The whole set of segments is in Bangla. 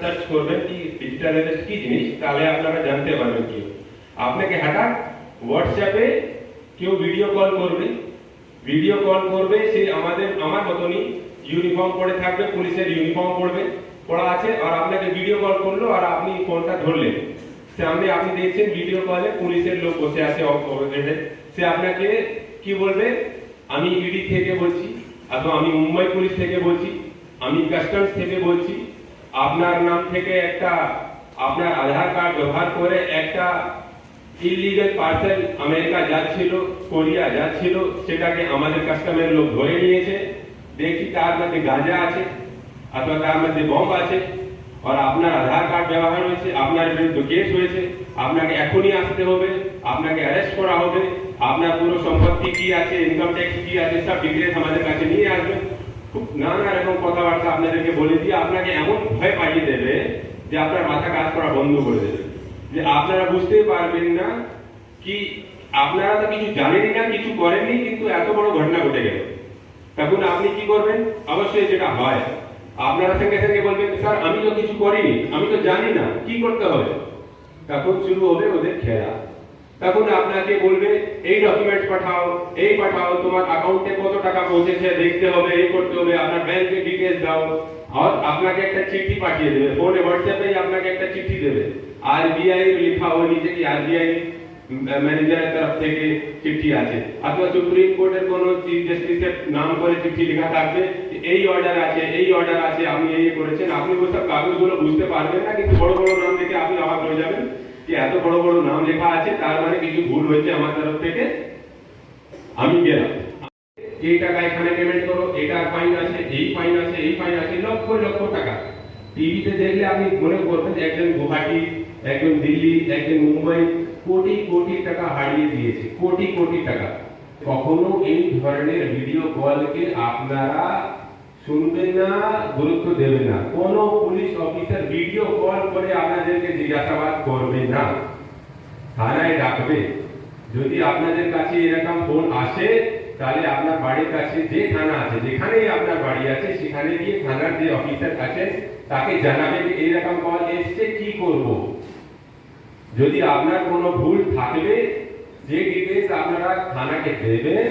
সার্চ করবেন কি ডিজিটাল অ্যারেস্ট কি জিনিস, তাহলে আপনারা জানতে পারবেন কি। আপনাকে হঠাৎ হোয়াটসঅ্যাপে কেউ ভিডিও কল করবে। ভিডিও কল করবে, সে আমাদের, আমার মতনই ইউনিফর্ম পরে থাকবে, পুলিশের ইউনিফর্ম পরবে পড়া আছে, আর আপনাকে ভিডিও কল করল, আর আপনি ফোনটা ধরলেন। সামনে আপনি দেখছেন ভিডিও কলে পুলিশের লোক বসে আছে অপোজিটে সে আপনাকে কি বলবে? আমি ইডি থেকে বলছি, অথবা আমি মুম্বাই পুলিশ থেকে বলছি, আমি কাস্টমস থেকে বলছি আপনার নাম থেকে একটা আপনার আধার কার্ড ব্যবহার করে একটা ইলিগাল পার্সেল আমেরিকা যাচ্ছিল, কোরিয়া যাচ্ছিল, সেটাকে আমাদের কাস্টমের লোক ধরে নিয়েছে। দেখছি তার মধ্যে গাঁজা আছে, অথবা তার মধ্যে বম্ব আছে, আর আপনার আধার কার্ড ব্যবহার হয়েছে, আপনার বিরুদ্ধে কেস হয়েছে, আপনাকে এখনই আসতে হবে, আপনাকে অ্যারেস্ট করা হবে, আপনার পুরো সম্পত্তি কি আছে ইনকাম ট্যাক্স কি আছে, সব ডিটেলস আমাদের কাছে খুব নানা রকম কথাবার্তা আপনাদেরকে বলে দিয়ে আপনাকে এমন ভয় পাইয়ে দেবে যে আপনার মাথা কাজ করা বন্ধ করে দেবে। যে আপনারা বুঝতেই পারবেন না কি, আপনারা তো কিছু জানেনই না, কিছু করেননি, কিন্তু এত বড় ঘটনা ঘটে গেল। তখন আপনি কি করবেন? অবশ্যই যেটা হয়, আপনারা সঙ্গে সঙ্গে বলবেন, স্যার, আমি তো কিছু করিনি, আমি তো জানি না, কি করতে হবে? তখন শুরু হবে ওদের খেলা। তখন আপনাকে বলবে, এই ডকুমেন্টস পাঠাও, এই পাঠাও, তোমার অ্যাকাউন্টে কত টাকা পৌঁছেছে, দেখতে হবে এই করতে হবে, আপনার ব্যাংকের ডিটেলস দাও। আর আপনাকে একটা চিঠি পাঠিয়ে দেবে ফোনে হোয়াটসঅ্যাপে আপনাকে একটা চিঠি দেবে। আরবিআই লেখা হবে নিচে কি আরবিআই ম্যানেজারের তরফ থেকে চিঠি আছে। অথবা সুপ্রিম কোর্টের কোন চিফ জাস্টিসের নাম করে চিঠি লেখা থাকবে এই অর্ডার আছে, এই অর্ডার আছে, আপনি এই করেছেন। আপনি ওসব কাগজগুলো বুঝতে পারবেন না, কিন্তু বড় বড় নাম দেখে আপনি অবাক হয়ে যাবেন। যে এত বড় বড় নাম লেখা আছে, তার মানে কিছু ভুল হয়েছে আমার তরফ থেকে। আমি গেলাম। এই টাকা এখানে পেমেন্ট করো এটার ফাইন আছে, এই ফাইন আছে, এই ফাইন আছে, লক্ষ লক্ষ টাকা। টিভিতে দেখলে আপনি মনে করবেন একজন গুয়াহাটি, একজন দিল্লি, একজন মুম্বাই কোটি কোটি টাকা হারিয়ে দিয়েছে, কোটি কোটি টাকা। কখনো এই ধরনের ভিডিও কলকে আপনারা শুনবেন না, গুরুত্ব দেবেন না। কোন পুলিশ অফিসার ভিডিও কল করে আপনাদেরকে জিজ্ঞাসাবাদ করবে না। থানায় ডাকবে। যদি আপনাদের কাছে এরকম ফোন আসে, তাহলে আপনার বাড়ির কাছে যে থানা আছে, যেখানেই আপনার বাড়ি আছে, সেখানে গিয়ে থানার যে অফিসার আছে, তাকে জানাবে যে এরকম কল এসছে, কি করব? যদি আপনার কোনো ভুল থাকবে, যে ডিটেলস আপনারা থানাকে দেবেন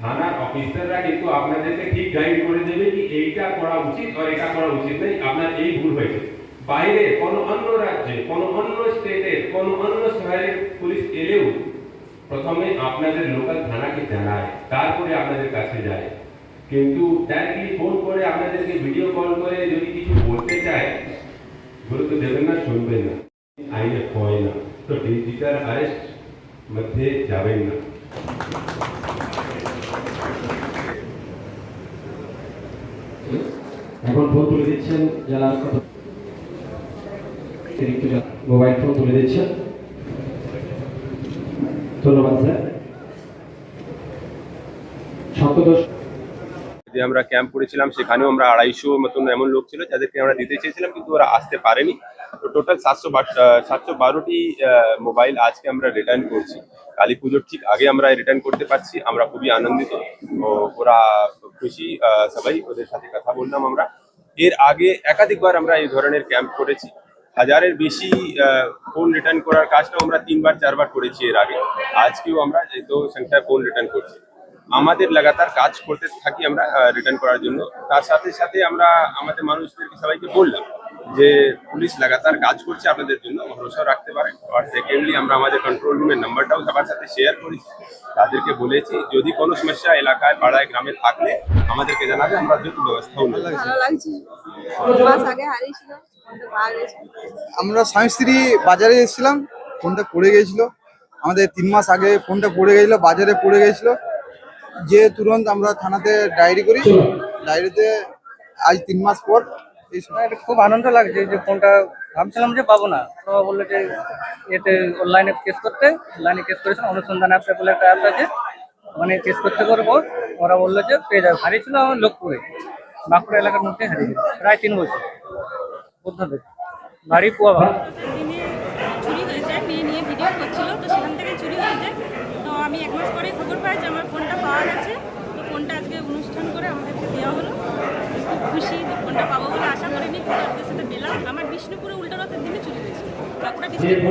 থানার অফিসাররা কিন্তু আপনাদেরকে ঠিক গাইড করে দেবে কি এইটা করা উচিত আর এটা করা উচিত নেই আপনার এই ভুল হয়েছে বাইরে কোন অন্য রাজ্যে কোন অন্য স্টেটের কোন অন্য শহরের পুলিশ এলেও প্রথমে আপনাদের লোকাল থানাকে জানায় তারপরে আপনাদের কাছে যায় কিন্তু ডাইরেক্টলি ফোন করে আপনাদেরকে ভিডিও কল করে যদি কিছু বলতে চায় গুরুত্ব দেবেন না শুনবেন না আইনে হয় না তো ডিজিটাল অ্যারেস্ট মধ্যে যাবেন না এখন ফোন তুলে দিচ্ছেন জেলার কত মোবাইল ফোন তুলে দিচ্ছেন। ধন্যবাদ, স্যার। যে আমরা ক্যাম্প করেছিলাম, সেখানেও আমরা আড়াইশো মতন এমন লোক ছিল যাদেরকে আমরা দিতে চেয়েছিলাম, কিন্তু ওরা আসতে পারেনি। তো টোটাল সাতশো সাতশো বারোটি মোবাইল আজকে আমরা রিটার্ন করছি। কালী পুজোর ঠিক আগে আমরা রিটার্ন করতে পারছি, আমরা খুবই আনন্দিত। ওরা খুশি সবাই ওদের সাথে কথা বললাম আমরা। এর আগে একাধিকবার আমরা এই ধরনের ক্যাম্প করেছি। হাজারের বেশি ফোন রিটার্ন করার কাজটাও আমরা তিনবার, চারবার করেছি এর আগে। আজকেও আমরা যেহেতু সংখ্যায় ফোন রিটার্ন করছি। আমাদের লাগাতার কাজ করতে থাকি আমরা রিটার্ন করার জন্য। তার সাথে সাথে আমরা আমাদের মানুষদেরকে সবাইকে বললাম যে পুলিশ লাগাতার কাজ করছে আপনাদের জন্য ভরসা রাখতে পারেন আর সেকেন্ডলি আমরা আমাদের কন্ট্রোল রুমের নাম্বারটাও সবার সাথে শেয়ার করেছি তাদেরকে বলেছি যদি কোনো সমস্যা এলাকায় পাড়ায় গ্রামে থাকলে আমাদেরকে জানাবে আমরা দ্রুত ব্যবস্থাও নেব। ভালো লাগছে। মাস আগে হারিয়েছিল ফোনটা পাওয়া গেছে আমরা স্বামী স্ত্রী বাজারে এসেছিলাম ফোনটা পড়ে গিয়েছিল আমাদের তিন মাস আগে ফোনটা পড়ে গেছিল বাজারে পড়ে গিয়েছিল যে তুরন্ত আমরা থানাতে ডায়েরি করি ডায়েরিতে আজ তিন মাস পর খুব আনন্দ লাগছে যে ফোনটা ভাবছিলাম যে পাবো না। তো বলল যে এতে অনলাইনে কেস করতে। অনলাইনে কেস করেছিলাম, অনুসন্ধান অ্যাপে বলে একটা অ্যাপ আছে। ওখানে কেস করতে করব। ওরা বলল যে পেয়ে যাবে। হারিয়েছিল আমার লোকপুরে। বাঁকুড়া এলাকার মধ্যে হারিয়ে প্রায় তিন বছর। বুদ্ধদেব হয়ে যায়। মেয়ে নিয়ে আমি এক মাস পরে খবর পাই যে আমার ফোনটা পাওয়া গেছে। দর্শন করে আমাদেরকে দেওয়া হলো। খুশি ফোনটা পাবো বলে আশা করিনি। কিন্তু সাথে পেলাম। আমার বিষ্ণুপুরে উল্টা রাতের দিনে চলে গেছে। বাঁকুড়া ডিস্ট্রিক্ট